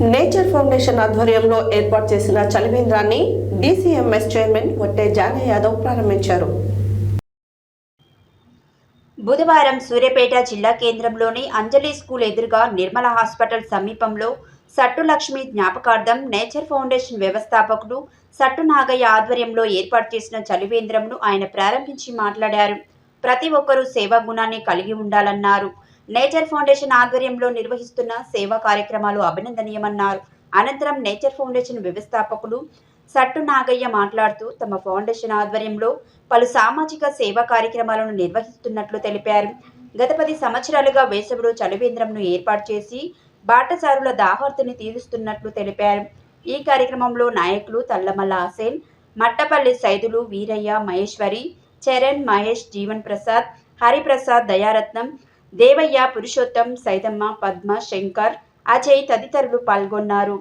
Nature foundation ఆధ్వర్యంలో ఏర్పాటు చేసిన చలివేంద్రాన్ని డీసీఎంఎస్ చైర్మన్ వట్టే జానే యాదవ్ ప్రారంభించారు. బుధవారం సూర్యాపేట జిల్లా కేంద్రంలోని అంజలి స్కూల్ ఎదురుగా నిర్మల హాస్పిటల్ సమీపంలో సట్టు లక్ష్మి జ్ఞాపకార్థం నేచర్ ఫౌండేషన్ వ్యవస్థాపకుడు సట్టు నాగయ్య ఆధ్వర్యంలో ఏర్పాటు చేసిన చలివేంద్రంను ఆయన ప్రారంభించి మాట్లాడారు. ప్రతి ఒక్కరూ సేవా గుణాన్ని కలిగి ఉండాలన్నారు. నేచర్ ఫౌండేషన్ ఆధ్వర్యంలో నిర్వహిస్తున్న సేవా కార్యక్రమాలు అభినందనీయమన్నారు. అనంతరం నేచర్ ఫౌండేషన్ వ్యవస్థాపకులు సట్టు నాగయ్య మాట్లాడుతూ తమ ఫౌండేషన్ ఆధ్వర్యంలో పలు సామాజిక సేవా కార్యక్రమాలను నిర్వహిస్తున్నట్లు తెలిపారు. గత పది సంవత్సరాలుగా వేసవిలో చలివేంద్రంను ఏర్పాటు చేసి బాటసారుల దాహార్తిని తీరుస్తున్నట్లు తెలిపారు. ఈ కార్యక్రమంలో నాయకులు తల్లమల్ల హసేన్ మట్టపల్లి సైదులు వీరయ్య మహేశ్వరి చరణ్ మహేష్ జీవన్ ప్రసాద్ హరిప్రసాద్ దయారత్నం దేవయ్య పురుషోత్తం సైదమ్మ పద్మ శంకర్ అజయ్ తదితరులు పాల్గొన్నారు.